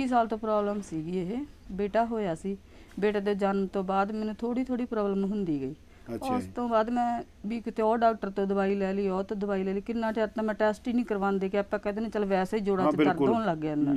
21 ਸਾਲ ਤੋਂ ਪ੍ਰੋਬਲਮ ਸੀਗੀ ਇਹ। ਬੇਟਾ ਹੋਇਆ ਸੀ। ਬੇਟੇ ਦੇ ਜਨਮ ਤੋਂ ਬਾਅਦ ਮੈਨੂੰ ਥੋੜੀ ਥੋੜੀ ਪ੍ਰੋਬਲਮ ਹੁੰਦੀ ਗਈ। ਅੱਛਾ ਉਸ ਜੀ। ਤੋਂ ਬਾਅਦ ਮੈਂ ਵੀ ਕਿਤੇ ਉਹ ਡਾਕਟਰ ਤੋਂ ਦਵਾਈ ਲੈ ਲਈ ਉਹ ਤੋਂ ਦਵਾਈ ਲੈ ਲਈ। ਕਿੰਨਾ ਚਿਰ ਤਾਂ ਮੈਂ ਟੈਸਟ ਹੀ ਨਹੀਂ ਕਰਵਾਉਂਦੇ ਕਿ ਆਪਾਂ ਕਹਿੰਦੇ ਨੇ ਚਲ ਵੈਸੇ ਹੀ ਜੋੜਾਂ ਹਾਂ, 'ਚ ਦਰਦ ਬਿਲਕੁਲ। ਹੋਣ ਲੱਗ ਜਾਂਦਾ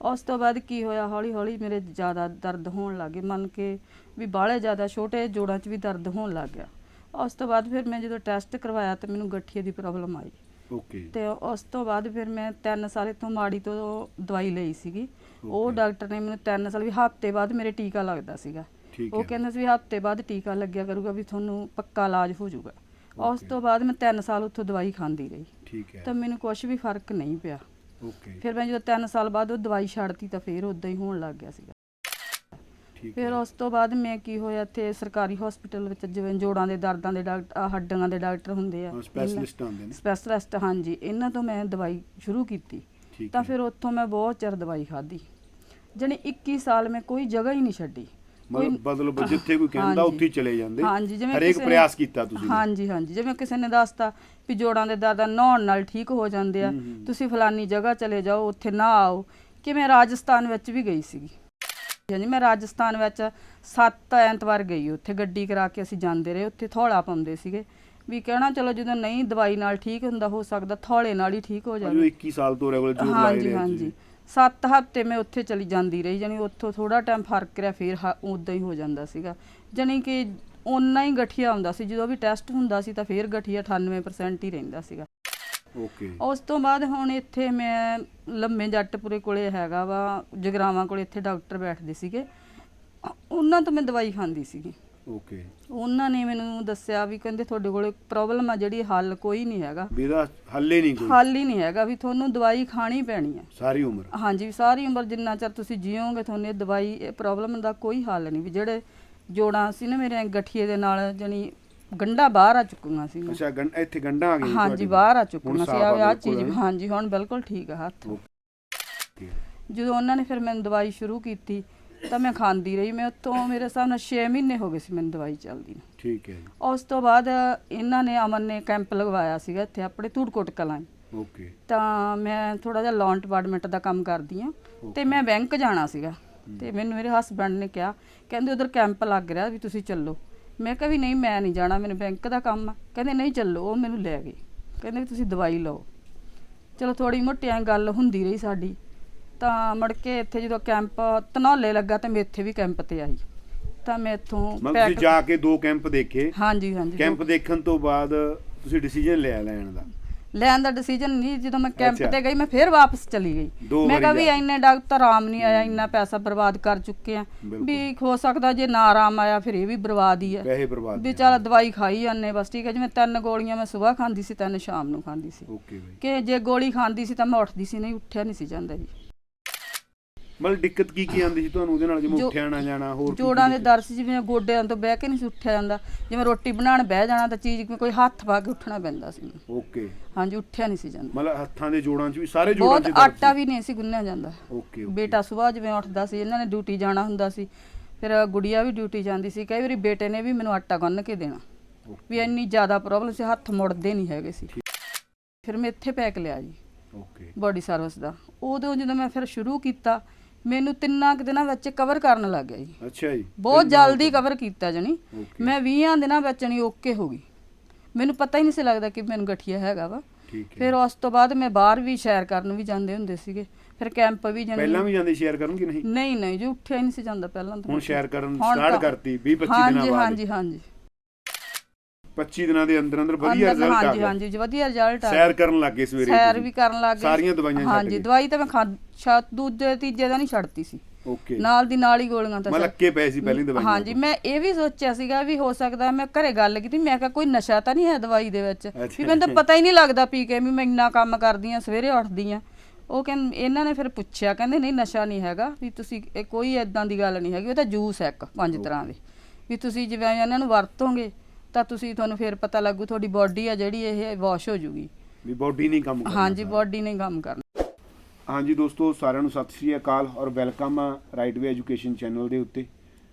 ਉਸ ਤੋਂ ਬਾਅਦ ਕੀ ਹੋਇਆ ਹੌਲੀ ਹੌਲੀ ਮੇਰੇ ਜ਼ਿਆਦਾ ਦਰਦ ਹੋਣ ਲੱਗੇ ਮੰਨ ਕੇ ਵੀ ਬਾਹਲੇ ਜ਼ਿਆਦਾ ਛੋਟੇ ਜੋੜਾਂ 'ਚ ਵੀ ਦਰਦ ਹੋਣ ਲੱਗ ਗਿਆ। ਉਸ ਤੋਂ ਬਾਅਦ ਫਿਰ ਮੈਂ ਜਦੋਂ ਟੈਸਟ ਕਰਵਾਇਆ ਤਾਂ ਮੈਨੂੰ ਗਠੀਏ ਦੀ ਪ੍ਰੋਬਲਮ ਆਈ। ਓਕੇ ਤੇ ਉਸ ਤੋਂ ਬਾਅਦ ਫਿਰ ਮੈਂ 3 ਸਾਲ ਇੱਥੋਂ ਮਾੜੀ ਤੋਂ ਦਵਾਈ ਲਈ ਸੀਗੀ। ਉਹ. ਡਾਕਟਰ ਨੇ ਮੈਨੂੰ 3 ਸਾਲ ਵੀ ਹਫ਼ਤੇ ਬਾਅਦ ਮੇਰੇ ਟੀਕਾ ਲੱਗਦਾ ਸੀਗਾ। ਠੀਕ ਉਹ ਹੈ। ਕਹਿੰਦਾ ਸੀ ਵੀ ਹਫ਼ਤੇ ਬਾਅਦ ਟੀਕਾ ਲੱਗਿਆ ਕਰੂਗਾ ਵੀ ਤੁਹਾਨੂੰ ਪੱਕਾ ਇਲਾਜ ਹੋ ਜਾਊਗਾ। ਉਸ. ਤੋਂ ਬਾਅਦ ਮੈਂ 3 ਸਾਲ ਉੱਥੋਂ ਦਵਾਈ ਖਾਂਦੀ ਰਹੀ। ਠੀਕ ਹੈ। ਤਾਂ ਮੈਨੂੰ ਕੁਝ ਵੀ ਫ਼ਰਕ ਨਹੀਂ ਪਿਆ। ਓਕੇ ਫਿਰ ਮੈਂ ਜਦੋਂ 3 ਸਾਲ ਬਾਅਦ ਉਹ ਦਵਾਈ ਛੱਡਤੀ ਤਾਂ ਫਿਰ ਉਦਾਂ ਹੀ ਹੋਣ ਲੱਗ ਗਿਆ ਸੀਗਾ। ਫਿਰ ਉਸ ਤੋਂ ਬਾਅਦ ਮੈਂ ਕੀ ਹੋਇਆ ਇੱਥੇ ਸਰਕਾਰੀ ਹਸਪੀਟਲ ਵਿੱਚ ਜਿਵੇਂ ਜੋੜਾਂ ਦੇ ਦਰਦਾਂ ਦੇ ਡਾਕਟਰ ਹੱਡੀਆਂ ਦੇ ਡਾਕਟਰ ਹੁੰਦੇ ਆ। ਸਪੈਸ਼ਲਿਸਟ ਆਉਂਦੇ ਨੇ। ਸਪੈਸ਼ਲਿਸਟ ਹਾਂਜੀ। ਇਹਨਾਂ ਤੋਂ ਮੈਂ ਦਵਾਈ ਸ਼ੁਰੂ ਕੀਤੀ। ਤਾਂ। ਫਿਰ ਉੱਥੋਂ ਮੈਂ ਬਹੁਤ ਚਿਰ ਦਵਾਈ ਖਾਧੀ। ਜਾਣੀ 21 ਸਾਲ ਮੈਂ ਕੋਈ ਜਗ੍ਹਾ ਹੀ ਨਹੀਂ ਛੱਡੀ। ਮਤਲਬ ਜਿੱਥੇ ਕੋਈ ਕਹਿੰਦਾ। ਉੱਥੇ ਚਲੇ ਜਾਂਦੇ। ਹਾਂਜੀ ਜਿਵੇਂ ਹਰੇਕ ਪ੍ਰਯਾਸ ਕੀਤਾ ਤੁਸੀਂ ਹਾਂਜੀ ਹਾਂਜੀ। ਜਿਵੇਂ ਕਿਸੇ ਨੇ ਦੱਸਤਾ ਵੀ ਜੋੜਾਂ ਦੇ ਦਰਦ ਨਹਾਉਣ ਨਾਲ ਠੀਕ ਹੋ ਜਾਂਦੇ ਆ। ਤੁਸੀਂ ਫਲਾਨੀ ਜਗ੍ਹਾ ਚਲੇ ਜਾਓ ਉੱਥੇ ਨਾ ਆਓ ਕਿ ਮੈਂ ਰਾਜਸਥਾਨ ਵਿੱਚ ਵੀ ਗਈ ਸੀਗੀ। ਹਾਂਜੀ ਮੈਂ ਰਾਜਸਥਾਨ ਵਿੱਚ ਸੱਤ ਐਤਵਾਰ ਗਈ ਉੱਥੇ ਗੱਡੀ ਕਰਾ ਕੇ ਅਸੀਂ ਜਾਂਦੇ ਰਹੇ। ਉੱਥੇ ਥੋੜਾ ਪਾਉਂਦੇ ਸੀਗੇ ਵੀ ਕਹਿਣਾ ਚਲੋ ਜਦੋਂ ਨਹੀਂ ਦਵਾਈ ਨਾਲ ਠੀਕ ਹੁੰਦਾ ਹੋ ਸਕਦਾ ਥੋੜੇ ਨਾਲ ਹੀ ਠੀਕ ਹੋ ਜੋ ਜਾਵੇ 21 ਸਾਲ ਤੋਂ ਰੈਗੂਲਰ ਜੋਰ ਹਾਂਜੀ ਰਹੇ ਹਾਂਜੀ। ਤੁਸੀਂ। ਸੱਤ ਹਫ਼ਤੇ ਮੈਂ ਉੱਥੇ ਚਲੀ ਜਾਂਦੀ ਰਹੀ ਜਾਣੀ ਉੱਥੋਂ ਥੋੜਾ ਟਾਈਮ ਫ਼ਰਕ ਰਿਹਾ ਫਿਰ ਉਦਾਂ ਹੀ ਹੋ ਜਾਂਦਾ ਸੀਗਾ। ਜਾਣੀ ਕਿ ਓਨਾ ਹੀ ਗਠੀਆ ਹੁੰਦਾ ਸੀ ਜਦੋਂ ਵੀ ਟੈਸਟ ਹੁੰਦਾ ਸੀ ਤਾਂ ਫਿਰ ਗਠੀਆ 98% ਹੀ ਰਹਿੰਦਾ ਸੀਗਾ। ਓਕੇ ਉਸ ਤੋਂ ਬਾਅਦ ਹੁਣ ਇੱਥੇ ਮੈਂ ਲੰਮੇ ਜੱਟਪੁਰੇ ਕੋਲੇ ਹੈਗਾ ਵਾ ਜਗਰਾਵਾਂ ਕੋਲੇ ਇੱਥੇ ਡਾਕਟਰ ਬੈਠਦੇ ਸੀਗੇ। ਉਹਨਾਂ ਤੋਂ ਮੈਂ ਦਵਾਈ ਖਾਂਦੀ ਸੀਗੀ। ਓਕੇ ਉਹਨਾਂ ਨੇ ਮੈਨੂੰ ਦੱਸਿਆ ਵੀ ਕਹਿੰਦੇ ਤੁਹਾਡੇ ਕੋਲੇ ਪ੍ਰੋਬਲਮ ਆ ਜਿਹੜੀ ਹੱਲ ਕੋਈ ਨਹੀਂ ਹੈਗਾ। ਵੀ ਇਹਦਾ ਹੱਲੇ ਨਹੀਂ ਕੋਈ? ਹੱਲ ਹੀ ਨਹੀਂ ਹੈਗਾ ਵੀ ਤੁਹਾਨੂੰ ਦਵਾਈ ਖਾਣੀ ਪੈਣੀ ਆ ਸਾਰੀ ਉਮਰ? ਹਾਂਜੀ ਸਾਰੀ ਉਮਰ ਜਿੰਨਾ ਚਿਰ ਤੁਸੀਂ ਜੀਓਗੇ ਤੁਹਾਨੂੰ ਇਹ ਦਵਾਈ ਇਹ ਪ੍ਰੋਬਲਮ ਦਾ ਕੋਈ ਹੱਲ ਨਹੀਂ। ਵੀ ਜਿਹੜੇ ਜੋੜਾਂ ਸੀ ਨਾ ਮੇਰੇ ਗਠੀਏ ਦੇ ਨਾਲ ਜਣੀ ਗੰਢਾਂ ਬਾਹਰ ਆ ਚੁੱਕੀਆਂ ਸੀ। ਅੱਛਾ ਗੰ- ਇੱਥੇ ਗੰਢਾਂ ਆ ਗਈਆਂ ਹਾਂਜੀ? ਬਾਹਰ ਆ ਚੁੱਕੀਆਂ ਸੀ। ਆ ਆ ਚੀਜ਼? ਹਾਂਜੀ ਹੁਣ ਬਿਲਕੁਲ ਠੀਕ ਆ ਹੱਥ। ਜਦੋਂ ਉਹਨਾਂ ਨੇ ਫਿਰ ਮੈਨੂੰ ਦਵਾਈ ਸ਼ੁਰੂ ਕੀਤੀ ਤਾਂ ਮੈਂ ਖਾਂਦੀ ਰਹੀ। ਮੈਂ ਉੱਥੋਂ ਮੇਰੇ ਹਿਸਾਬ ਨਾਲ 6 ਮਹੀਨੇ ਹੋ ਗਏ ਸੀ ਮੈਨੂੰ ਦਵਾਈ ਚੱਲਦੀ ਨੂੰ। ਠੀਕ ਹੈ ਜੀ। ਉਸ ਤੋਂ ਬਾਅਦ ਇਹਨਾਂ ਨੇ ਅਮਨ ਨੇ ਕੈਂਪ ਲਗਵਾਇਆ ਸੀਗਾ ਇੱਥੇ ਆਪਣੇ ਧੂੜਕੋਟ ਕਲਾਂ ਓਕੇ। ਤਾਂ ਮੈਂ ਥੋੜਾ ਜਿਹਾ ਲੋਨ ਡਿਪਾਰਟਮੈਂਟ ਦਾ ਕੰਮ ਕਰਦੀ ਆ ਤੇ ਮੈਂ ਬੈਂਕ ਜਾਣਾ ਸੀਗਾ। ਤੇ ਮੈਨੂੰ ਮੇਰੇ ਹਸਬੰਡ ਨੇ ਕਿਹਾ ਕਹਿੰਦੇ ਉਧਰ ਕੈਂਪ ਲੱਗ ਰਿਹਾ ਵੀ ਤੁਸੀਂ ਚੱਲੋ। ਮੈਂ ਕਿਹਾ ਵੀ ਨਹੀਂ ਮੈਂ ਨਹੀਂ ਜਾਣਾ ਮੈਨੂੰ ਬੈਂਕ ਦਾ ਕੰਮ ਆ। ਕਹਿੰਦੇ ਨਹੀਂ ਚੱਲੋ ਉਹ ਮੈਨੂੰ ਲੈ ਗਏ। ਕਹਿੰਦੇ ਵੀ ਤੁਸੀਂ ਦਵਾਈ ਲਓ। ਚਲੋ ਥੋੜੀ ਮੋਟੀ ਐਂ ਗੱਲ ਹੁੰਦੀ ਰਹੀ ਸਾਡੀ। ਤਾਂ ਮੁੜ ਕੇ ਇੱਥੇ ਜਦੋਂ ਕੈਂਪ ਧਨੌਲੇ ਲੱਗਾ ਤੇ ਮੈਂ ਇੱਥੇ ਵੀ ਕੈਂਪ ਤੇ ਆਈ। ਤਾਂ ਮੈਂ ਇੱਥੋਂ ਮਤਲਬ ਤੁਸੀਂ ਜਾ ਕੇ ਦੋ ਕੈਂਪ ਦੇਖੇ। ਹਾਂਜੀ ਹਾਂਜੀ। ਕੈਂਪ ਦੇਖਣ ਤੋਂ ਬਾਅਦ ਤੁਸੀਂ ਡਿਸੀਜਨ ਲਿਆ ਲੈਣ ਦਾ। ਲੈਣ ਦਾ ਡਿਸੀਜਨ ਨਹੀਂ ਜਦੋਂ ਮੈਂ ਕੈਂਪ ਅੱਛਾ। ਤੇ ਗਈ ਮੈਂ ਫਿਰ ਵਾਪਸ ਚਲੀ ਗਈ। ਦੋ ਮੈਂ ਕਿਹਾ ਵਾਰੀ ਵੀ ਜਾ- ਇੰਨੇ ਡਾਕਟਰ ਆਰਾਮ ਨਹੀਂ ਆਇਆ ਇੰਨਾ ਪੈਸਾ ਬਰਬਾਦ ਕਰ ਚੁੱਕੇ ਆ। ਬਿਲਕੁਲ। ਵੀ ਹੋ ਸਕਦਾ ਜੇ ਨਾ ਆਰਾਮ ਆਇਆ ਫਿਰ ਇਹ ਵੀ ਬਰਬਾਦ ਹੀ ਹੈ ਪੈਸੇ ਬਰਬਾਦ ਵੀ ਚੱਲ ਦਵਾਈ ਖਾਈ ਜਾਂਦੇ ਬਸ ਠੀਕ ਹੈ ਜਿਵੇਂ ਤਿੰਨ ਗੋਲੀਆਂ ਮੈਂ ਸਵੇਰ ਖਾਂਦੀ ਸੀ ਤਿੰਨ ਸ਼ਾਮ ਨੂੰ ਖਾਂਦੀ ਸੀ। ਓਕੇ ਬਾਈ। ਕਿ ਜੇ ਗੋਲੀ ਖਾਂਦੀ ਸੀ ਤਾਂ ਮੈਂ ਉੱਠਦੀ ਸੀ ਨਹੀਂ ਉੱਠਿਆ ਨਹੀਂ ਸੀ ਜਾਂਦਾ ਜੀ। ਮਤਲਬ ਦਿੱਕਤ ਕੀ ਕੀ ਆਉਂਦੀ ਸੀ ਤੁਹਾਨੂੰ ਉਹਦੇ ਨਾਲ ਜਿਵੇਂ ਜੋ- ਉੱਠਿਆ ਨਾ ਜਾਣਾ ਹੋਰ ਕੀ ਜੋੜਾਂ ਦੇ? ਦਰਦ ਸੀ ਜਿਵੇਂ ਗੋਡਿਆਂ ਤੋਂ ਬਹਿ ਕੇ ਨਹੀਂ ਉੱਠਿਆ ਜਾਂਦਾ ਜਿਵੇਂ ਰੋਟੀ ਬਣਾਉਣ ਬਹਿ ਜਾਣਾ ਤਾਂ ਚੀਜ਼ ਕੋਈ ਹੱਥ ਪਾ ਕੇ ਉੱਠਣਾ ਪੈਂਦਾ ਸੀ। ਓਕੇ ਹਾਂਜੀ ਉੱਠਿਆ ਨਹੀਂ ਸੀ ਜਾਂਦਾ ਮਤਲਬ ਹੱਥਾਂ ਦੇ ਜੋੜਾਂ 'ਚ ਵੀ ਸਾਰੇ ਜੋੜਾਂ 'ਚ ਬਹੁਤ ਦਰਦ ਆਟਾ? ਵੀ ਨਹੀਂ ਸੀ ਗੁੰਨਿਆ ਜਾਂਦਾ ਓਕੇ ਓਕੇ। ਬੇਟਾ ਸਵੇਰ ਜਿਵੇਂ ਉੱਠਦਾ ਸੀ ਇਹਨਾਂ ਨੇ ਡਿਊਟੀ ਜਾਣਾ ਹੁੰਦਾ ਸੀ ਫਿਰ ਗੁੜੀਆ ਵੀ ਡਿਊਟੀ ਜਾਂਦੀ ਸੀ ਕਈ ਵਾਰੀ ਬੇਟੇ ਨੇ ਵੀ ਮੈਨੂੰ ਆਟਾ ਗੁੰਨ ਕੇ ਦੇਣਾ ਵੀ ਇੰਨੀ ਜ਼ਿਆਦਾ ਪ੍ਰੋਬਲਮ ਸੀ ਹੱਥ ਮੁੜਦੇ ਨਹੀਂ ਹੈਗੇ ਸੀ ਫਿਰ ਮੈਂ ਇੱਥੇ ਪੈਕ ਲਿਆ ਜੀ ਓਕੇ ਬੋਡੀ ਸਰਵਿਸ ਦਾ ਉਦੋਂ ਜਦੋਂ ਮੈਂ ਫਿਰ ਸ਼ੁਰੂ ਕੀਤਾ ਮੈਨੂੰ ਤਿੰਨਾਂ ਕੁ ਦਿਨਾਂ ਵਿੱਚ ਕਵਰ ਕਰਨ ਲੱਗ ਗਿਆ ਜੀ। ਅੱਛਾ ਜੀ। ਬਹੁਤ ਜਲਦੀ ਕਵਰ ਕੀਤਾ ਜਣੀ। ਮੈਂ 20 ਦਿਨਾਂ ਵਿੱਚ ਨਹੀਂ ਓਕੇ ਹੋ ਗਈ। ਮੈਨੂੰ ਪਤਾ ਹੀ ਨਹੀਂ ਸੀ ਲੱਗਦਾ ਕਿ ਮੈਨੂੰ ਗਠੀਆ ਹੈਗਾ ਵਾ। ਠੀਕ ਹੈ। ਫਿਰ ਉਸ ਤੋਂ ਬਾਅਦ ਮੈਂ ਬਾਹਰ ਵੀ ਸ਼ੈਰ ਕਰਨ ਵੀ ਜਾਂਦੇ ਹੁੰਦੇ ਸੀਗੇ। ਫਿਰ ਕੈਂਪ ਵੀ ਪਹਿਲਾਂ ਵੀ ਜਾਂਦੇ ਸ਼ੇਅਰ ਕਰਨ ਕਿ ਨਹੀਂ? ਨਹੀਂ ਨਹੀਂ ਜੀ ਉੱਠਿਆ ਹੀ ਨਹੀਂ ਸੀ ਜਾਂਦਾ ਪਹਿਲਾਂ ਤਾਂ ਹੁਣ ਸ਼ੇਅਰ ਕਰਨ ਹੁਣ ਸਟਾਰਟ ਕਰਤੀ 20 25 ਦਿਨਾਂ ਹਾਂਜੀ ਬਾਅਦ। ਹਾਂਜੀ ਹਾਂਜੀ। 25 ਦਿਨਾਂ ਦੇ ਅੰਦਰ ਅੰਦਰ ਵਧੀਆ ਅੰਦਰ- ਰਿਜ਼ਲਟ ਆ ਹਾਂਜੀ ਗਿਆ। ਹਾਂਜੀ ਜੀ ਵਧੀਆ ਰਿਜ਼ਲਟ ਆ ਸੈਰ ਕਰਨ ਲੱਗੇ ਸਵੇਰੇ ਸੈਰ। ਵੀ ਕਰਨ ਲੱਗ ਗਏ। ਸਾਰੀਆਂ ਦਵਾਈਆਂ ਛੱਡ ਹਾਂਜੀ ਗਏ। ਦਵਾਈ ਤਾਂ ਮੈਂ ਖਾ ਦੂਜੇ ਤੀਜੇ ਦਾ ਨਹੀਂ ਛੱਡਤੀ ਸੀ। ਓਕੇ। ਨਾਲ ਦੀ ਨਾਲ ਹੀ ਗੋਲੀਆਂ ਤਾਂ ਮੈਂ ਛੱਡ- ਲੱਕੇ ਪਏ ਸੀ ਪਹਿਲੀ ਦਵਾਈਆਂ ਹਾਂਜੀ। ਮੈਂ ਇਹ ਵੀ ਸੋਚਿਆ ਸੀਗਾ ਵੀ ਹੋ ਸਕਦਾ ਮੈਂ ਘਰੇ ਗੱਲ ਕੀਤੀ ਮੈਂ ਕਿਹਾ ਕੋਈ ਨਸ਼ਾ ਤਾਂ ਨਹੀਂ ਹੈ ਦਵਾਈ ਦੇ ਵਿੱਚ? ਵੀ ਮੈਨੂੰ ਤਾਂ ਪਤਾ ਹੀ ਨਹੀਂ ਲੱਗਦਾ ਪੀ ਕੇ ਵੀ ਮੈਂ ਇੰਨਾ ਕੰਮ ਕਰਦੀ ਆ ਸਵੇਰੇ ਉੱਠਦੀ ਆ। ਉਹ ਕਹਿੰਦੇ ਇਹਨਾਂ ਨੇ ਫਿਰ ਪੁੱਛਿਆ ਕਹਿੰਦੇ ਨਹੀਂ ਨਸ਼ਾ ਨਹੀਂ ਹੈਗਾ ਵੀ ਤੁਸੀਂ ਇਹ ਕੋਈ ਐਦਾਂ ਦੀ ਗੱਲ ਨਹੀਂ ਹੈਗੀ ਉਹ ਤਾਂ ਜੂਸ ਹੈ ਇੱਕ ਪੰਜ ਤਰ੍ਹਾਂ ਦੇ। ਵੀ ਤੁਸੀਂ ਜਿਵੇਂ ਇਹਨਾਂ ਨੂੰ ਵਰਤੋਗੇ ਤਾਂ ਤੁਸੀਂ ਤੁਹਾਨੂੰ ਫਿਰ ਪਤਾ ਲੱਗੂ ਤੁਹਾਡੀ ਬਾਡੀ ਆ ਜਿਹੜੀ ਇਹ ਵਾਸ਼ ਹੋ ਜੂਗੀ। ਵੀ ਬਾਡੀ ਨਹੀਂ ਕੰਮ ਕਰਦੀ ਹਾਂਜੀ ਬਾਡੀ ਨੇ ਕੰਮ ਕਰਨਾ। ਹਾਂਜੀ ਦੋਸਤੋ ਸਾਰਿਆਂ ਨੂੰ ਸਤਿ ਸ੍ਰੀ ਅਕਾਲ ਔਰ ਵੈਲਕਮ ਆ ਰਾਈਟ ਵੇ ਐਜੂਕੇਸ਼ਨ ਚੈਨਲ ਦੇ ਉੱਤੇ।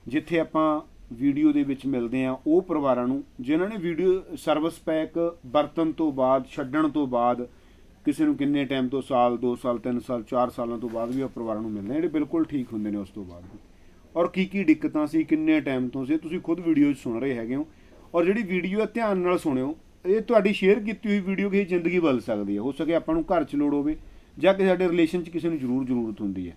ਜਿੱਥੇ ਆਪਾਂ ਵੀਡੀਓ ਦੇ ਵਿੱਚ ਮਿਲਦੇ ਆ ਉਹ ਪਰਿਵਾਰਾਂ ਨੂੰ ਜਿਨ੍ਹਾਂ ਨੇ ਵੀਡੀਓ ਸਰਵਿਸ ਪੈਕ ਵਰਤਨ ਤੋਂ ਬਾਅਦ ਛੱਡਣ ਤੋਂ ਬਾਅਦ ਕਿਸੇ ਨੂੰ ਕਿੰਨੇ ਟਾਈਮ ਤੋਂ ਸਾਲ 2 ਸਾਲ 3 ਸਾਲ 4 ਸਾਲਾਂ ਤੋਂ ਬਾਅਦ ਵੀ ਉਹ ਪਰਿਵਾਰਾਂ ਨੂੰ ਮਿਲਦੇ ਜਿਹੜੇ ਬਿਲਕੁਲ ਠੀਕ ਹੁੰਦੇ ਨੇ ਉਸ ਤੋਂ ਬਾਅਦ। ਔਰ ਕੀ ਕੀ ਦਿੱਕਤਾਂ ਸੀ ਕਿੰਨੇ ਟਾਈਮ ਤੋਂ ਸੀ ਤੁਸੀਂ ਖੁਦ ਵੀਡੀਓ 'ਚ ਸੁਣ ਰਹੇ ਹੈਗੇ ਹੋ। ਔਰ ਜਿਹੜੀ ਵੀਡੀਓ ਹੈ ਧਿਆਨ ਨਾਲ ਸੁਣਿਓ। ਇਹ ਤੁਹਾਡੀ ਸ਼ੇਅਰ ਕੀਤੀ ਹੋਈ ਵੀਡੀਓ ਕਿਸੇ ਜ਼ਿੰਦਗੀ ਬਦਲ ਸਕਦੀ ਹੈ। ਹੋ ਸਕੇ ਆਪਾਂ ਨੂੰ ਘਰ 'ਚ ਲੋੜ ਹੋਵੇ ਜਾਂ ਕਿ ਸਾਡੇ ਰਿਲੇਸ਼ਨ 'ਚ ਕਿਸੇ ਨੂੰ ਜ਼ਰੂਰ ਜ਼ਰੂਰਤ ਹੁੰਦੀ ਹੈ।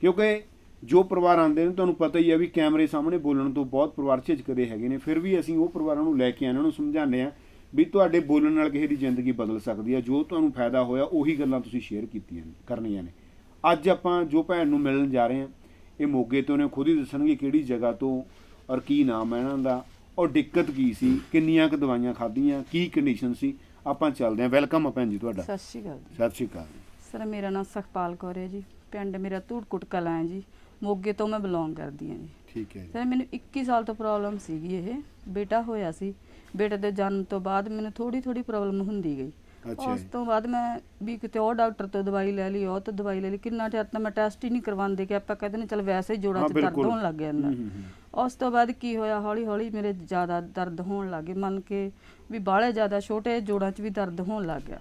ਕਿਉਂਕਿ ਜੋ ਪਰਿਵਾਰ ਆਉਂਦੇ ਨੇ ਤੁਹਾਨੂੰ ਪਤਾ ਹੀ ਹੈ ਵੀ ਕੈਮਰੇ ਸਾਹਮਣੇ ਬੋਲਣ ਤੋਂ ਬਹੁਤ ਪਰਿਵਾਰ ਝਿਜਕਦੇ ਹੈਗੇ ਨੇ। ਫਿਰ ਵੀ ਅਸੀਂ ਉਹ ਪਰਿਵਾਰਾਂ ਨੂੰ ਲੈ ਕੇ ਆਏ, ਇਹਨਾਂ ਨੂੰ ਸਮਝਾਉਂਦੇ ਆ ਵੀ ਤੁਹਾਡੇ ਬੋਲਣ ਨਾਲ ਕਿਸੇ ਦੀ ਜ਼ਿੰਦਗੀ ਬਦਲ ਸਕਦੀ ਹੈ। ਜੋ ਤੁਹਾਨੂੰ ਫਾਇਦਾ ਹੋਇਆ ਉਹੀ ਗੱਲਾਂ ਤੁਸੀਂ ਸ਼ੇਅਰ ਕੀਤੀਆਂ ਨੇ ਕਰਨੀਆਂ ਨੇ। ਅੱਜ ਆਪਾਂ ਜੋ ਭੈਣ ਨੂੰ ਮਿਲਣ ਜਾ ਰਹੇ ਹਾਂ ਇਹ ਮੋਗੇ ਤੋਂ ਨੇ ਖੁਦ ਹੀ ਦੱਸਣਗੇ ਕਿਹੜੀ ਜਗ੍ਹਾ ਤੋਂ ਔਰ ਕੀ ਨਾਮ ਹੈ ਇਹਨਾਂ ਦਾ। ਔਰ ਦਿੱਕਤ ਕੀ ਸੀ? ਕਿੰਨੀਆਂ ਕੁ ਦਵਾਈਆਂ ਖਾਧੀਆਂ? ਕੀ ਕੰਡੀਸ਼ਨ ਸੀ? ਆਪਾਂ ਚੱਲਦੇ ਹਾਂ। ਵੈਲਕਮ ਆ ਭੈਣ ਜੀ ਤੁਹਾਡਾ। ਸਤਿ ਸ਼੍ਰੀ ਅਕਾਲ ਜੀ। ਸਤਿ ਸ਼੍ਰੀ ਅਕਾਲ। ਸਰ ਮੇਰਾ ਨਾਮ ਸੁਖਪਾਲ ਕੌਰ ਹੈ ਜੀ। ਪਿੰਡ ਮੇਰਾ ਧੂੜਕੁਟ ਕਲਾਂ ਹੈ ਜੀ। ਮੋਗੇ ਤੋਂ ਮੈਂ ਬਿਲੋਂਗ ਕਰਦੀ ਹਾਂ ਜੀ। ਠੀਕ ਹੈ ਜੀ। ਸਰ ਮੈਨੂੰ 21 ਸਾਲ ਤੋਂ ਪ੍ਰੋਬਲਮ ਸੀਗੀ ਇਹ। ਬੇਟਾ ਹੋਇਆ ਸੀ। ਬੇਟੇ ਦੇ ਜਨਮ ਤੋਂ ਬਾਅਦ ਮੈਨੂੰ ਥੋੜੀ ਥੋੜੀ ਪ੍ਰੋਬਲਮ ਹੁੰਦੀ ਗਈ। ਅੱਛਾ ਉਸ ਜੀ। ਤੋਂ ਬਾਅਦ ਮੈਂ ਵੀ ਕਿਤੇ ਉਹ ਡਾਕਟਰ ਤੋਂ ਦਵਾਈ ਲੈ ਲਈ ਉਹ ਤੋਂ ਦਵਾਈ ਲੈ ਲਈ। ਕਿੰਨਾ ਚਿਰ ਤਾਂ ਮੈਂ ਟੈਸਟ ਹੀ ਨਹੀਂ ਕਰਵਾਉਂਦੇ ਕਿ ਆਪਾਂ ਕਹਿੰਦੇ ਨੇ ਚਲ ਵੈਸੇ ਹੀ ਜੋੜਾਂ ਹਾਂ, 'ਚ ਦਰਦ ਬਿਲਕੁਲ। ਹੋਣ ਲੱਗ ਜਾਂਦਾ ਹੂੰ, ਹੂੰ, ਹੂੰ। ਉਸ ਤੋਂ ਬਾਅਦ ਕੀ ਹੋਇਆ? ਹੌਲੀ ਹੌਲੀ ਮੇਰੇ ਜ਼ਿਆਦਾ ਦਰਦ ਹੋਣ ਲੱਗੇ ਮੰਨ ਕੇ ਵੀ ਬਾਹਲੇ ਜ਼ਿਆਦਾ ਛੋਟੇ ਜੋੜਾਂ 'ਚ ਵੀ ਦਰਦ ਹੋਣ ਲੱਗ ਗਿਆ।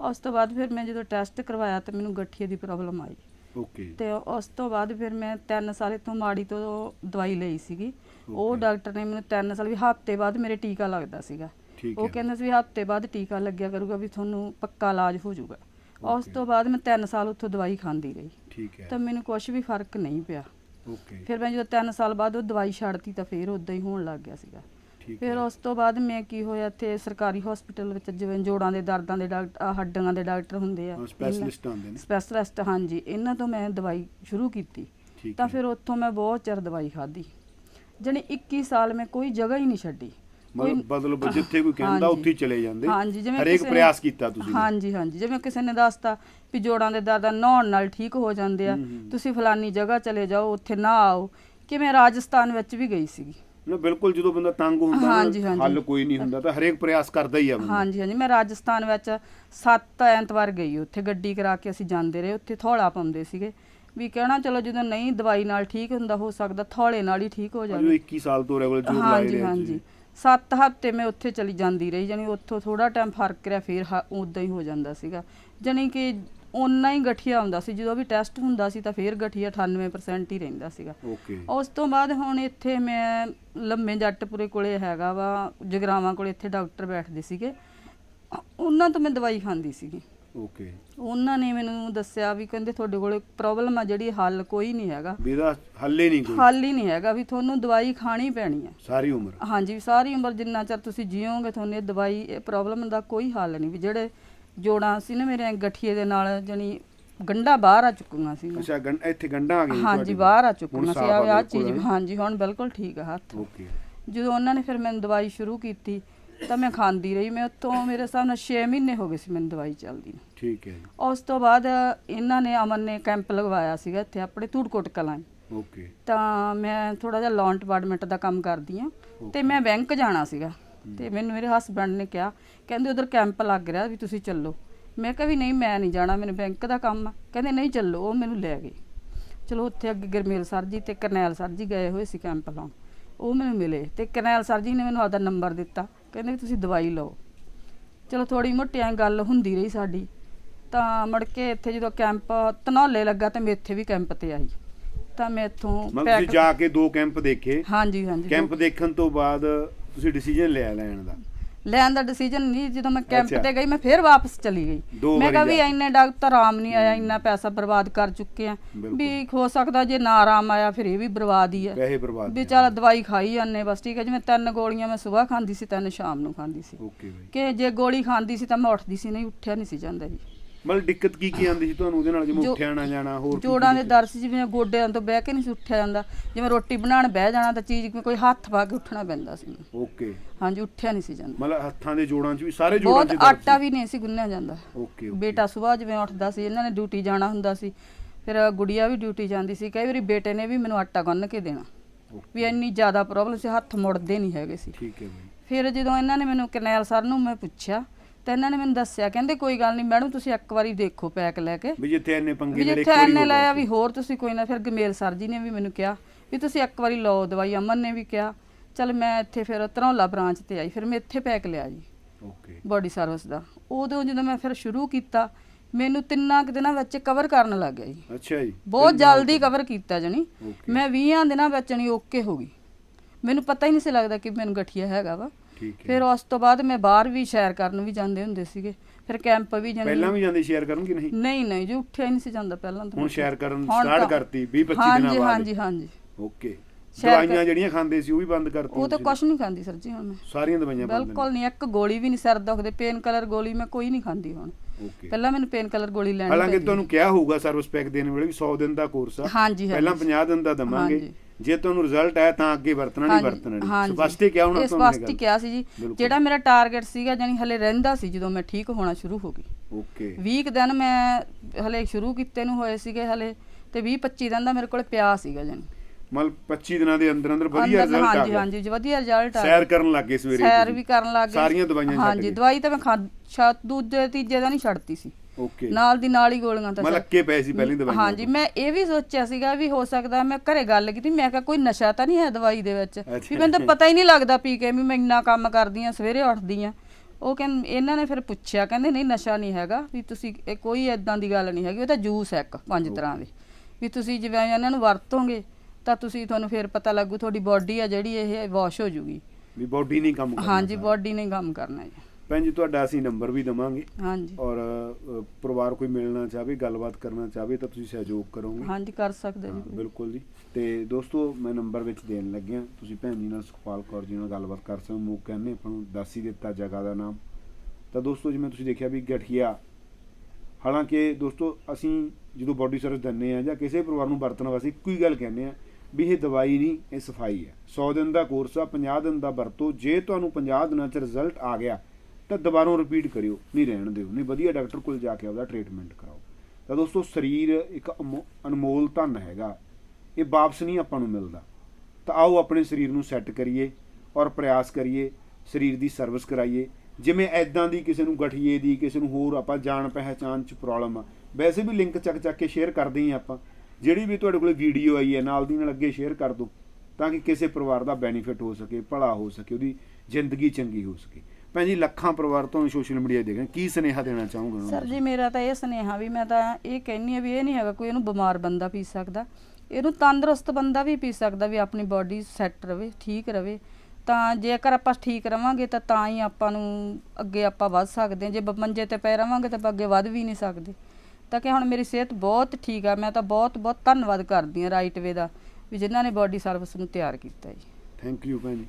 ਉਸ ਤੋਂ ਬਾਅਦ ਫਿਰ ਮੈਂ ਜਦੋਂ ਟੈਸਟ ਕਰਵਾਇਆ ਤਾਂ ਮੈਨੂੰ ਗਠੀਏ ਦੀ ਪ੍ਰੋਬਲਮ ਆਈ। ਓਕੇ। ਤੇ ਉਸ ਤੋਂ ਬਾਅਦ ਫਿਰ ਮੈਂ 3 ਸਾਲ ਇੱਥੋਂ ਮਾੜੀ ਤੋਂ ਦਵਾਈ ਲਈ ਸੀਗੀ। ਉਹ Okay. ਡਾਕਟਰ ਨੇ ਮੈਨੂੰ 3 ਸਾਲ ਵੀ ਹਫ਼ਤੇ ਬਾਅਦ ਮੇਰੇ ਟੀਕਾ ਲੱਗਦਾ ਸੀਗਾ। ਠੀਕ ਉਹ ਹੈ। ਕਹਿੰਦਾ ਸੀ ਵੀ ਹਫ਼ਤੇ ਬਾਅਦ ਟੀਕਾ ਲੱਗਿਆ ਕਰੂਗਾ ਵੀ ਤੁਹਾਨੂੰ ਪੱਕਾ ਇਲਾਜ ਹੋ ਜਾਊਗਾ। ਉਸ. ਤੋਂ ਬਾਅਦ ਮੈਂ 3 ਸਾਲ ਉੱਥੋਂ ਦਵਾਈ ਖਾਂਦੀ ਰਹੀ। ਠੀਕ ਹੈ। ਤਾਂ ਮੈਨੂੰ ਕੁਝ ਵੀ ਫ਼ਰਕ ਨਹੀਂ ਪਿਆ। ਓਕੇ ਫਿਰ ਮੈਂ ਜਦੋਂ 3 ਸਾਲ ਬਾਅਦ ਉਹ ਦਵਾਈ ਛੱਡਤੀ ਤਾਂ ਫਿਰ ਉਦਾਂ ਹੀ ਹੋਣ ਲੱਗ ਗਿਆ ਸੀਗਾ। ਠੀਕ ਫਿਰ ਹੈ ਉਸ ਤੋਂ ਬਾਅਦ ਮੈਂ ਕੀ ਹੋਇਆ ਇੱਥੇ ਸਰਕਾਰੀ ਹਸਪੀਟਲ ਵਿੱਚ ਜਿਵੇਂ ਜੋੜਾਂ ਦੇ ਦਰਦਾਂ ਦੇ ਡਾਕਟਰ ਹੱਡੀਆਂ ਦੇ ਡਾਕਟਰ ਹੁੰਦੇ ਆ ਸਪੈਸ਼ਲਿਸਟ ਆਉਂਦੇ ਨੇ। ਸਪੈਸ਼ਲਿਸਟ ਹਾਂਜੀ ਇਹਨਾਂ ਤੋਂ ਮੈਂ ਦਵਾਈ ਸ਼ੁਰੂ ਕੀਤੀ। ਠੀਕ ਤਾਂ ਹੈ। ਫਿਰ ਉੱਥੋਂ ਮੈਂ ਬਹੁਤ ਚਿਰ ਦਵਾਈ ਖਾਧੀ। ਜਾਣੀ 21 ਸਾਲ ਮੈਂ ਕੋਈ ਜਗ੍ਹਾ ਹੀ ਨਹੀਂ ਛੱਡੀ। ਮਤਲਬ ਬਦਲ ਜਿੱਥੇ ਕੋਈ ਕਹਿੰਦਾ ਹਾਂਜੀ। ਉੱਥੇ ਹੀ ਚਲੇ ਜਾਂਦੇ। ਹਾਂਜੀ ਜਿਵੇਂ ਹਰੇਕ ਕਿਸੇ ਨੇ- ਪ੍ਰਯਾਸ ਕੀਤਾ ਤੁਸੀਂ ਹਾਂਜੀ ਹਾਂਜੀ। ਜਿਵੇਂ ਕਿਸੇ ਨੇ ਦੱਸਤਾ ਵੀ ਜੋੜਾਂ ਦੇ ਦਰਦ ਨਹਾਉਣ ਨਾਲ ਠੀਕ ਹੋ ਜਾਂਦੇ ਆ। ਤੁਸੀਂ ਫਲਾਨੀ ਜਗ੍ਹਾ ਚਲੇ ਜਾਓ ਉੱਥੇ ਨਾ ਆਓ। ਕਿ ਮੈਂ ਰਾਜਸਥਾਨ ਵਿੱਚ ਵੀ ਗਈ ਸੀਗੀ। ਨਾ ਬਿਲਕੁਲ ਜਦੋਂ ਬੰਦਾ ਤੰਗ ਹੁੰਦਾ ਹਾਂਜੀ, ਨਾ ਹਾਂਜੀ। ਹੱਲ ਕੋਈ ਨਹੀਂ ਹੁੰਦਾ ਤਾਂ ਹਰੇਕ ਪ੍ਰਯਾਸ ਕਰਦਾ ਹੀ ਆ ਬੰਦਾ। ਹਾਂਜੀ ਹਾਂਜੀ। ਮੈਂ ਰਾਜਸਥਾਨ ਵਿੱਚ 7 ਐਤਵਾਰ ਗਈ ਉੱਥੇ। ਗੱਡੀ ਕਰਾ ਕੇ ਅਸੀਂ ਜਾਂਦੇ ਰਹੇ। ਉੱਥੇ ਥੌਲਾ ਪਾਉਂਦੇ ਸੀਗੇ। ਵੀ ਕਹਿਣਾ ਚਲੋ ਜਦੋਂ ਨਹੀਂ ਦਵਾਈ ਨਾਲ ਠੀਕ ਹੁੰਦਾ ਹੋ ਸਕਦਾ ਥੌਲੇ ਨਾਲ ਹੀ ਠੀਕ ਹੋ ਜੋ ਜਾਵੇ। 21 ਸਾਲ ਤੋਂ ਰੈਗੂਲਰ ਜੋਰ ਲਾਏ ਹਾਂਜੀ ਰਹੇ ਹਾਂਜੀ। ਤੁਸੀਂ। 7 ਹਫ਼ਤੇ ਮੈਂ ਉੱਥੇ ਚਲੀ ਜਾਂਦੀ ਰਹੀ ਜਾਨੀ ਉੱਥੋਂ ਥੋੜਾ ਟਾਈਮ ਫ਼ਰਕ ਰਿਹਾ ਫਿਰ ਉਦਾਂ ਹੀ ਹੋ ਜਾਂਦਾ ਸੀਗਾ। ਜਾਨੀ ਕਿ ਓਨਾ ਹੀ ਗਠੀਆ ਹੁੰਦਾ ਸੀ ਜਦੋਂ ਵੀ ਟੈਸਟ ਹੁੰਦਾ ਸੀ ਤਾਂ ਫਿਰ ਗਠੀਆ 98% ਹੀ ਰਹਿੰਦਾ ਸੀਗਾ। ਓਕੇ ਉਸ ਤੋਂ ਬਾਅਦ ਹੁਣ ਇੱਥੇ ਮੈਂ ਲੰਮੇ ਜੱਟਪੁਰੇ ਕੋਲੇ ਹੈਗਾ ਵਾ ਜਗਰਾਵਾਂ ਕੋਲੇ ਇੱਥੇ ਡਾਕਟਰ ਬੈਠਦੇ ਸੀਗੇ। ਉਹਨਾਂ ਤੋਂ ਮੈਂ ਦਵਾਈ ਖਾਂਦੀ ਸੀਗੀ। ਓਕੇ ਉਹਨਾਂ ਨੇ ਮੈਨੂੰ ਦੱਸਿਆ ਵੀ ਕਹਿੰਦੇ ਤੁਹਾਡੇ ਕੋਲੇ ਪ੍ਰੋਬਲਮ ਆ ਜਿਹੜੀ ਹੱਲ ਕੋਈ ਨਹੀਂ ਹੈਗਾ। ਵੀ ਇਹਦਾ ਹੱਲੇ ਨਹੀਂ ਕੋਈ। ਹੱਲ ਹੀ ਨਹੀਂ ਹੈਗਾ ਵੀ ਤੁਹਾਨੂੰ ਦਵਾਈ ਖਾਣੀ ਪੈਣੀ ਆ ਸਾਰੀ ਉਮਰ। ਹਾਂਜੀ ਸਾਰੀ ਉਮਰ ਜਿੰਨਾ ਚਿਰ ਤੁਸੀਂ ਜੀਓਗੇ ਤੁਹਾਨੂੰ ਇਹ ਦਵਾਈ ਇਹ ਪ੍ਰੋਬਲਮ ਦਾ ਕੋਈ ਹੱਲ ਨਹੀਂ। ਵੀ ਜਿਹੜੇ ਜੋੜਾਂ ਸੀ ਨਾ ਮੇਰੇ ਗਠੀਏ ਦੇ ਨਾਲ ਜਣੀ ਗੰਡਾ ਬਾਹਰ ਆ ਚੁੱਕੀਆਂ ਸੀ। ਅੱਛਾ ਗੰ- ਇੱਥੇ ਗੰਢਾਂ ਆ ਗਈਆਂ ਹਾਂਜੀ? ਬਾਹਰ ਆ ਚੁੱਕੀਆਂ ਸੀ ਆ ਚੀਜ਼ ਹੈਂ? ਹਾਂਜੀ ਹੁਣ ਬਿਲਕੁਲ ਠੀਕ ਆ ਹੱਥ। ਓਕੇ ਜਦੋਂ ਉਹਨਾਂ ਨੇ ਫਿਰ ਮੈਨੂੰ ਦਵਾਈ ਸ਼ੁਰੂ ਕੀਤੀ ਤਾਂ ਮੈਂ ਖਾਂਦੀ ਰਹੀ। ਮੈਂ ਉੱਥੋਂ ਮੇਰੇ ਹਿਸਾਬ ਨਾਲ 6 ਮਹੀਨੇ ਹੋ ਗਏ ਸੀ ਮੈਨੂੰ ਦਵਾਈ ਚੱਲਦੀ ਨੂੰ। ਠੀਕ ਹੈ ਜੀ। ਉਸ ਤੋਂ ਬਾਅਦ ਇਹਨਾਂ ਨੇ ਅਮਨ ਨੇ ਕੈਂਪ ਲਗਵਾਇਆ ਸੀਗਾ ਇੱਥੇ ਆਪਣੇ ਧੂੜਕੋਟ ਕਲਾਂ 'ਚ। ਓਕੇ। ਤਾਂ ਮੈਂ ਥੋੜਾ ਜਿਹਾ ਲੋਨ ਡਿਪਾਰਟਮੈਂਟ ਦਾ ਕੰਮ ਕਰਦੀ ਆ ਤੇ ਮੈਂ ਬੈਂਕ ਜਾਣਾ ਸੀਗਾ। ਤੇ ਮੈਨੂੰ ਮੇਰੇ ਹਸਬੰਡ ਨੇ ਕਿਹਾ ਕਹਿੰਦੇ ਉਧਰ ਕੈਂਪ ਲੱਗ ਰਿਹਾ ਵੀ ਤੁਸੀਂ ਚੱਲੋ। ਮੈਂ ਕਿਹਾ ਵੀ ਨਹੀਂ ਮੈਂ ਨਹੀਂ ਜਾਣਾ ਮੈਨੂੰ ਬੈਂਕ ਦਾ ਕੰਮ ਆ। ਕਹਿੰਦੇ ਨਹੀਂ ਚੱਲੋ ਉਹ ਮੈਨੂੰ ਲੈ ਗਏ। ਚਲੋ ਉੱਥੇ ਅੱਗੇ ਗਰਮੇਲ ਸਰ ਜੀ ਤੇ ਕਰਨੈਲ ਸਰ ਜੀ ਗਏ ਹੋਏ ਸੀ ਕੈਂਪ ਲਾਉਣ। ਉਹ ਮੈਨੂੰ ਮਿਲੇ। ਤੇ ਕਰਨੈਲ ਸਰ ਜੀ ਨੇ ਮੈਨੂੰ ਆਪਦਾ ਨੰਬਰ ਦਿੱਤਾ। ਕਹਿੰਦੇ ਵੀ ਤੁਸੀਂ ਦਵਾਈ ਲਓ। ਚਲੋ ਥੋੜੀ ਮੋਟੀ ਐਂ ਗੱਲ ਹੁੰਦੀ ਰਹੀ ਸਾਡੀ। ਤਾਂ ਮੁੜ ਕੇ ਇੱਥੇ ਜਦੋਂ ਕੈਂਪ ਧਨੌਲੇ ਲੱਗਾ ਤੇ ਮੈਂ ਇੱਥੇ ਵੀ ਕੈਂਪ ਤੇ ਆਈ। ਤਾਂ ਮੈਂ ਇੱਥੋਂ ਮਤਲਬ ਤੁਸੀਂ ਜਾ ਕੇ ਦੋ ਕੈਂਪ ਦੇਖੇ। ਹਾਂਜੀ ਹਾਂਜੀ। ਕੈਂਪ ਦੇਖਣ ਤੋਂ ਬਾਅਦ ਤੁਸੀਂ ਡਿਸੀਜਨ ਲਿਆ ਲੈਣ ਦਾ। ਲੈਣ ਦਾ ਡਿਸੀਜਨ ਨਹੀਂ ਜਦੋਂ ਮੈਂ ਕੈਂਪ ਅੱਛਾ। ਤੇ ਗਈ ਮੈਂ ਫਿਰ ਵਾਪਸ ਚਲੀ ਗਈ। ਦੋ ਮੈਂ ਕਿਹਾ ਵਾਰੀ ਵੀ ਜਾ- ਇੰਨੇ ਡਾਕਟਰ ਆਰਾਮ ਨਹੀਂ ਆਇਆ ਇੰਨਾ ਪੈਸਾ ਬਰਬਾਦ ਕਰ ਚੁੱਕੇ ਆ। ਬਿਲਕੁਲ। ਵੀ ਹੋ ਸਕਦਾ ਜੇ ਨਾ ਆਰਾਮ ਆਇਆ ਫਿਰ ਇਹ ਵੀ ਬਰਬਾਦ ਹੀ ਹੈ ਪੈਸੇ ਬਰਬਾਦ ਵੀ ਚੱਲ ਦਵਾਈ ਖਾਈ ਜਾਂਦੇ ਬਸ ਠੀਕ ਹੈ ਜਿਵੇਂ ਤਿੰਨ ਗੋਲੀਆਂ ਮੈਂ ਸਵੇਰ ਖਾਂਦੀ ਸੀ ਤਿੰਨ ਸ਼ਾਮ ਨੂੰ ਖਾਂਦੀ ਸੀ। ਓਕੇ ਬਾਈ। ਕਿ ਜੇ ਗੋਲੀ ਖਾਂਦੀ ਸੀ ਤਾਂ ਮੈਂ ਉੱਠਦੀ ਸੀ ਨਹੀਂ ਉੱਠਿਆ ਨਹੀਂ ਸੀ ਜਾਂਦਾ ਜੀ। ਮਤਲਬ ਦਿੱਕਤ ਕੀ ਕੀ ਆਉਂਦੀ ਸੀ ਤੁਹਾਨੂੰ ਉਹਦੇ ਨਾਲ ਜਿਵੇਂ ਜੋ- ਉੱਠਿਆ ਨਾ ਜਾਣਾ ਹੋਰ ਕੀ ਜੋੜਾਂ ਦੇ ਦਰਦ ਸੀ ਜਿਵੇਂ ਗੋਡਿਆਂ ਤੋਂ ਬਹਿ ਕੇ ਨਹੀਂ ਸੀ ਉੱਠਿਆ ਜਾਂਦਾ। ਜਿਵੇਂ ਰੋਟੀ ਬਣਾਉਣ ਬਹਿ ਜਾਣਾ ਤਾਂ ਚੀਜ਼ ਕੋਈ ਹੱਥ ਪਾ ਕੇ ਉੱਠਣਾ ਪੈਂਦਾ ਸੀ। ਓਕੇ। ਹਾਂਜੀ ਉੱਠਿਆ ਨਹੀਂ ਸੀ ਜਾਂਦਾ। ਮਤਲਬ ਹੱਥਾਂ ਦੇ ਜੋੜਾਂ 'ਚ ਵੀ ਸਾਰੇ ਜੋੜਾਂ ਬਹੁਤ 'ਚ ਦਰਦ ਆਟਾ? ਵੀ ਨਹੀਂ ਸੀ ਗੁੰਨਿਆ ਜਾਂਦਾ। Okay okay. ਬੇਟਾ ਸਵੇਰ ਜਿਵੇਂ ਉੱਠਦਾ ਸੀ ਇਹਨਾਂ ਨੇ ਡਿਊਟੀ ਜਾਣਾ ਹੁੰਦਾ ਸੀ। ਫਿਰ ਗੁੜੀਆ ਵੀ ਡਿਊਟੀ ਜਾਂਦੀ ਸੀ। ਕਈ ਵਾਰੀ ਬੇਟੇ ਨੇ ਵੀ ਮੈਨੂੰ ਆਟਾ ਗੁੰਨ ਕੇ ਦੇਣਾ। ਵੀ ਇੰਨੀ ਜ਼ਿਆਦਾ ਪ੍ਰੋਬਲਮ ਸੀ ਹੱਥ ਮੁੜਦੇ ਨਹੀਂ ਹੈਗੇ ਸੀ। ਠੀਕ ਹੈ ਬਾਈ। ਫਿਰ ਜਦੋਂ ਇਹਨਾਂ ਨੇ ਮੈਨੂੰ ਕਰਨੈਲ ਸਰ ਨੂੰ ਮੈਂ ਪੁੱਛਿਆ ਤਾਂ ਇਹਨਾਂ ਨੇ ਮੈਨੂੰ ਦੱਸਿਆ ਕਹਿੰਦੇ ਕੋਈ ਗੱਲ ਨਹੀਂ ਮੈਡਮ ਤੁਸੀਂ ਇੱਕ ਵਾਰੀ ਦੇਖੋ ਪੈਕ ਲੈ ਕੇ। ਵੀ ਜਿੱਥੇ ਇੰਨੇ ਪੰਗੇ ਵੀ ਜਿਹੜੇ ਜਿੱਥੇ ਲਾਇਆ ਵੀ ਹੋਰ ਤੁਸੀਂ ਕੋਈ ਨਾ ਫਿਰ ਗਮੇਲ ਸਰ ਜੀ ਨੇ ਵੀ ਮੈਨੂੰ ਕਿਹਾ ਵੀ ਤੁਸੀਂ ਇੱਕ ਵਾਰੀ ਲਓ ਦਵਾਈ ਅਮਨ ਨੇ ਵੀ ਕਿਹਾ ਚਲ ਮੈਂ ਇੱਥੇ ਫਿਰ ਧਰੌਲਾ ਬ੍ਰਾਂਚ ਤੇ ਆਈ ਫਿਰ ਮੈਂ ਇੱਥੇ ਪੈਕ ਲਿਆ ਜੀ। ਓਕੇ। ਬੋਡੀ ਸਰਵਿਸ ਦਾ। ਉਦੋਂ ਜਦੋਂ ਮੈਂ ਫਿਰ ਸ਼ੁਰੂ ਕੀਤਾ ਮੈਨੂੰ ਤਿੰਨਾਂ ਕੁ ਦਿਨਾਂ ਵਿੱਚ ਕਵਰ ਕਰਨ ਲੱਗ ਗਿਆ ਜੀ। ਅੱਛਾ ਜੀ। ਬਹੁਤ ਜਲਦੀ ਕਵਰ ਕੀਤਾ ਜਣੀ। Okay. ਮੈਂ 20 ਦਿਨਾਂ ਵਿੱਚ ਨਹੀਂ ਓਕੇ ਹੋ ਗਈ। ਮੈਨੂੰ ਪਤਾ ਹੀ ਨਹੀਂ ਸੀ ਲੱਗਦਾ ਕਿ ਮੈਨੂੰ ਗਠੀਆ ਹੈਗਾ ਵਾ। ਠੀਕ ਹੈ। ਫਿਰ ਉਸ ਤੋਂ ਬਾਅਦ ਮੈਂ ਬਾਹਰ ਵੀ ਸ਼ੈਰ ਕਰਨ ਵੀ ਜਾਂਦੇ ਹੁੰਦੇ ਸੀਗੇ। ਫਿਰ ਕੈਂਪ ਵੀ ਜਾਣੀ ਪਹਿਲਾਂ ਵੀ ਜਾਂਦੇ ਸ਼ੇਅਰ ਕਰਨ ਕਿ ਨਹੀਂ? ਨਹੀਂ ਨਹੀਂ ਜੀ ਉੱਠਿਆ ਹੀ ਨਹੀਂ ਸੀ ਜਾਂਦਾ ਪਹਿਲਾਂ ਤਾਂ ਹੁਣ ਸ਼ੇਅਰ ਕਰਨ ਹੁਣ ਸਟਾਰਟ ਕਰਤੀ 20 25 ਦਿਨਾਂ ਹਾਂਜੀ ਬਾਅਦ। ਹਾਂਜੀ ਹਾਂਜੀ। ਓਕੇ। ਸ਼ੇਅਰ ਕਰ- ਦਵਾਈਆਂ ਜਿਹੜੀਆਂ ਖਾਂਦੇ ਸੀ ਉਹ ਵੀ ਬੰਦ ਕਰਤੀਆਂ ਉਹ ਤਾਂ ਤੁਸੀਂ? ਕੁਝ ਨਹੀਂ ਖਾਂਦੀ ਸਰ ਜੀ ਹੁਣ ਮੈਂ। ਸਾਰੀਆਂ ਦਵਾਈਆਂ ਬੰਦ ਬਿਲਕੁਲ ਨਹੀਂ ਇੱਕ ਗੋਲੀ ਵੀ ਨਹੀਂ ਸਿਰ ਦੁਖਦੇ ਪੇਨ ਕਲਰ ਗੋਲੀ ਮੈਂ ਕੋਈ ਨਹੀਂ ਖਾਂਦੀ ਹੁਣ। ਓਕੇ। ਪਹਿਲਾਂ ਮੈਨੂੰ ਪੇਨ ਕਲਰ ਗੋਲੀ ਲੈਣੀ ਹਾਲਾਂਕਿ ਪੈਂਦੀ ਤੁਹਾਨੂੰ ਕਿਹਾ ਹੋਊਗਾ ਸਰਵਿਸ ਪੈਕ ਦੇਣ ਵੇਲੇ ਵੀ 100 ਦਿਨ ਦਾ ਕੋਰਸ ਆ। ਹਾਂਜੀ ਹਾਂਜੀ। ਪਹਿਲਾਂ 50 ਦਿਨ ਦਾ ਦਵਾਂਗੇ। ਹਾਂਜੀ। ਜੇ ਤੁਹਾਨੂੰ ਰਿਜ਼ਲਟ ਆਇਆ ਤਾਂ ਅੱਗੇ ਵਰਤਣਾ ਨਹੀਂ ਵਰਤਣਾ ਨਹੀਂ ਹਾਂਜੀ। ਸਪਸ਼ਟ ਹੀ ਕਿਹਾ ਹੋਣਾ ਤੁਹਾਨੂੰ ਗੱਲ। ਕਿਹਾ ਸੀ ਜੀ। ਜਿਹੜਾ ਮੇਰਾ ਟਾਰਗੇਟ ਸੀਗਾ ਜਾਨੀ ਹਲੇ ਰਹਿੰਦਾ ਸੀ ਜਦੋਂ ਮੈਂ ਠੀਕ ਹੋਣਾ ਸ਼ੁਰੂ ਹੋ ਗਈ। ਓਕੇ। 20 ਕੁ ਦਿਨ ਮੈਂ ਹਲੇ ਸ਼ੁਰੂ ਕੀਤੇ ਨੂੰ ਹੋਏ ਸੀਗੇ ਹਲੇ ਤੇ 20 25 ਦਿਨ ਦਾ ਮੇਰੇ ਕੋਲ ਪਿਆ ਸੀਗਾ ਜਾਨੀ ਮਤਲਬ 25 ਦਿਨਾਂ ਦੇ ਅੰਦਰ ਅੰਦਰ ਵਧੀਆ ਰਿਜ਼ਲਟ ਆ ਹਾਂਜੀ ਗਿਆ। ਹਾਂਜੀ ਜੀ ਵਧੀਆ ਰਿਜ਼ਲਟ ਆ ਸੈਰ ਕਰਨ ਲੱਗੇ ਸਵੇਰੇ ਸੈਰ। ਵੀ ਕਰਨ ਲੱਗ ਸਾਰੀਆਂ ਦਵਾਈਆਂ ਛੱਡ ਹਾਂਜੀ ਗਏ। ਦਵਾਈ ਤਾਂ ਮੈਂ ਖਾ ਦੂਜੇ ਤੀਜੇ ਦਾ ਨਹੀਂ ਛੱਡਤੀ ਸੀ। ਓਕੇ ਨਾਲ ਦੀ ਨਾਲ ਹੀ ਗੋਲੀਆਂ ਤਾਂ ਛੱਡ- ਅੱਕੇ ਪਏ ਸੀ ਪਹਿਲੀ ਦਵਾਈਆਂ ਹਾਂਜੀ। ਮੈਂ ਇਹ ਵੀ ਸੋਚਿਆ ਸੀਗਾ ਵੀ ਹੋ ਸਕਦਾ ਮੈਂ ਘਰੇ ਗੱਲ ਕੀਤੀ ਮੈਂ ਕਿਹਾ ਕੋਈ ਨਸ਼ਾ ਤਾਂ ਨਹੀਂ ਹੈ ਦਵਾਈ ਦੇ ਵਿੱਚ। ਵੀ ਮੈਨੂੰ ਤਾਂ ਪਤਾ ਹੀ ਨਹੀਂ ਲੱਗਦਾ ਪੀ ਕੇ ਵੀ ਮੈਂ ਇੰਨਾ ਕੰਮ ਕਰਦੀ ਆ ਸਵੇਰੇ ਉੱਠਦੀ ਆ ਉਹ ਕਹਿੰਦੇ ਇਹਨਾਂ ਨੇ ਫਿਰ ਪੁੱਛਿਆ ਕਹਿੰਦੇ ਨਹੀਂ ਨਸ਼ਾ ਨਹੀਂ ਹੈਗਾ ਵੀ ਤੁਸੀਂ ਇਹ ਕੋਈ ਐਦਾਂ ਦੀ ਗੱਲ ਨਹੀਂ ਹੈਗੀ ਉਹ ਤਾਂ ਜੂਸ ਹੈ ਇੱਕ ਪੰਜ ਤਰ੍ਹਾਂ ਦੇ। ਵੀ ਤੁਸੀਂ ਜਿਵੇਂ ਇਹਨਾਂ ਨੂੰ ਵਰਤੋਗੇ ਤਾਂ ਤੁਸੀਂ ਤੁਹਾਨੂੰ ਫਿਰ ਪਤਾ ਲੱਗੂ ਤੁਹਾਡੀ ਬਾਡੀ ਆ ਜਿਹੜੀ ਇਹ ਵਾਸ਼ ਹੋ ਜੂਗੀ। ਵੀ ਬਾਡੀ ਨਹੀਂ ਕੰਮ ਕਰਦੀ ਹਾਂਜੀ ਬਾਡੀ ਨੇ ਕੰਮ ਕਰਨਾ ਜੀ। ਭੈਣ ਜੀ ਤੁਹਾਡਾ ਅਸੀਂ ਨੰਬਰ ਵੀ ਦਵਾਂਗੇ। ਹਾਂਜੀ। ਔਰ ਅ, ਪਰਿਵਾਰ ਕੋਈ ਮਿਲਣਾ ਚਾਹੇ ਗੱਲਬਾਤ ਕਰਨਾ ਚਾਹੇ ਤਾਂ ਤੁਸੀਂ ਸਹਿਯੋਗ ਕਰੋਗੇ। ਹਾਂਜੀ ਕਰ ਸਕਦੇ ਹਾਂ, ਜੀ ਕੋਈ। ਬਿਲਕੁਲ ਜੀ। ਤੇ ਦੋਸਤੋ ਮੈਂ ਨੰਬਰ ਵਿੱਚ ਦੇਣ ਲੱਗਿਆ। ਤੁਸੀਂ ਭੈਣ ਜੀ ਨਾਲ ਸੁਖਪਾਲ ਕੌਰ ਜੀ ਨਾਲ ਗੱਲਬਾਤ ਕਰ ਸਕਦੇ ਹੋ ਮੂਕ ਕਹਿੰਦੇ ਆਪਾਂ ਨੂੰ ਦੱਸ ਹੀ ਦਿੱਤਾ ਜਗ੍ਹਾ ਦਾ ਨਾਮ। ਤਾਂ ਦੋਸਤੋ ਜਿਵੇਂ ਤੁਸੀਂ ਦੇਖਿਆ ਵੀ ਗਠੀਆ ਹਾਲਾਂਕਿ ਦੋਸਤੋ ਅਸੀਂ ਜਦੋਂ ਬਾਡੀ ਸਰਵਿਸ ਦਿੰਦੇ ਆ ਜਾਂ ਕਿਸੇ ਪਰਿਵਾਰ ਨੂੰ ਵਰਤਣ ਵਾਸਤੇ ਇੱਕੋ ਹੀ ਗੱਲ ਕਹਿੰਦੇ ਆ ਵੀ ਇਹ ਦਵਾਈ ਨਹੀਂ ਇਹ ਸਫ਼ਾਈ ਹੈ। 100 ਦਿਨ ਦਾ ਕੋਰਸ ਆ 50 ਦਿਨ ਦਾ ਵਰਤੋ ਜੇ ਤੁਹਾਨੂੰ 50 ਦਿਨਾਂ ਚ ਰਿਜ਼ਲਟ ਆ ਗਿਆ ਤਾਂ ਦੁਬਾਰਾ ਰਿਪੀਟ ਕਰਿਓ, ਨਹੀਂ ਰਹਿਣ ਦਿਓ, ਨਹੀਂ ਵਧੀਆ ਡਾਕਟਰ ਕੋਲ ਜਾ ਕੇ ਆਪਦਾ ਟ੍ਰੀਟਮੈਂਟ ਕਰਾਓ। ਤਾਂ ਦੋਸਤੋ, ਸਰੀਰ ਇੱਕ ਅਮੋ- ਅਨਮੋਲ ਧਨ ਹੈਗਾ, ਇਹ ਵਾਪਸ ਨਹੀਂ ਆਪਾਂ ਨੂੰ ਮਿਲਦਾ। ਤਾਂ ਆਓ ਆਪਣੇ ਸਰੀਰ ਨੂੰ ਸੈੱਟ ਕਰੀਏ ਔਰ ਪ੍ਰਯਾਸ ਕਰੀਏ, ਸਰੀਰ ਦੀ ਸਰਵਿਸ ਕਰਾਈਏ। ਜਿਵੇਂ ਐਦਾਂ ਦੀ ਕਿਸੇ ਨੂੰ ਗਠੀਏ ਦੀ, ਕਿਸੇ ਨੂੰ ਹੋਰ ਆਪਾਂ ਜਾਣ ਪਹਿਚਾਨ ਚ ਪ੍ਰੋਬਲਮ ਆ। ਵੈਸੇ ਵੀ ਲਿੰਕ ਚੱਕ ਚੱਕ ਕੇ ਸ਼ੇਅਰ ਕਰਦੇ ਹੀ ਆਪਾਂ। ਜਿਹੜੀ ਵੀ ਤੁਹਾਡੇ ਕੋਲ ਵੀਡੀਓ ਆਈ ਹੈ, ਨਾਲ ਦੀ ਨਾਲ ਅੱਗੇ ਸ਼ੇਅਰ ਕਰ ਦਿਓ, ਤਾਂ ਕਿ ਕਿਸੇ ਪਰਿਵਾਰ ਦਾ ਬੈਨੀਫਿਟ ਹੋ ਸਕੇ, ਭਲਾ ਹੋ ਸਕੇ, ਉਹਦੀ ਜ਼ਿੰਦਗੀ ਚੰਗੀ ਹੋ ਸਕੇ। ਭੈਣ ਜੀ ਲੱਖਾਂ ਪਰਿਵਾਰ ਤੋਂ ਸੋਸ਼ਲ ਮੀਡੀਆ ਦੇਖ ਰਹੇ ਕੀ ਸੁਨੇਹਾ ਦੇਣਾ ਚਾਹੋਗੇ ਉਹਨਾਂ ਸਰ ਨੂੰ ਜੀ ਮੇਰਾ ਤਾਂ ਇਹ ਸੁਨੇਹਾ ਵੀ ਮੈਂ ਤਾਂ ਇਹ ਕਹਿੰਨੀ ਆ ਵੀ ਇਹ ਨਹੀਂ ਹੈਗਾ ਕੋਈ ਇਹਨੂੰ ਬਿਮਾਰ ਬੰਦਾ ਪੀ ਸਕਦਾ। ਇਹਨੂੰ ਤੰਦਰੁਸਤ ਬੰਦਾ ਵੀ ਪੀ ਸਕਦਾ ਵੀ ਆਪਣੀ ਬਾਡੀ ਸੈੱਟ ਰਵੇ ਠੀਕ ਰਵੇ। ਤਾਂ ਜੇਕਰ ਆਪਾਂ ਠੀਕ ਰਵਾਂਗੇ ਤਾਂ ਤਾਂ ਹੀ ਆਪਾਂ ਨੂੰ ਅੱਗੇ ਆਪਾਂ ਵੱਧ ਸਕਦੇ ਹਾਂ। ਜੇ ਬ- ਮੰਜੇ ਤੇ ਪੈ ਰਵਾਂਗੇ ਤਾਂ ਆਪਾਂ ਅੱਗੇ ਵੱਧ ਵੀ ਨਹੀਂ ਸਕਦੇ। ਤਾਂ ਕਿ ਹੁਣ ਮੇਰੀ ਸਿਹਤ ਬਹੁਤ ਠੀਕ ਆ। ਮੈਂ ਤਾਂ ਬਹੁਤ ਬਹੁਤ ਧੰਨਵਾਦ ਕਰਦੀ ਹਾਂ ਰਾਈਟ ਵੇ ਦਾ ਵੀ ਜਿਨ੍ਹਾਂ ਨੇ ਬਾਡੀ ਸਰਵਿਸ ਨੂੰ ਤਿਆਰ ਕੀਤਾ ਜੀ। ਥੈਂਕ ਯੂ ਭੈਣ ਜੀ।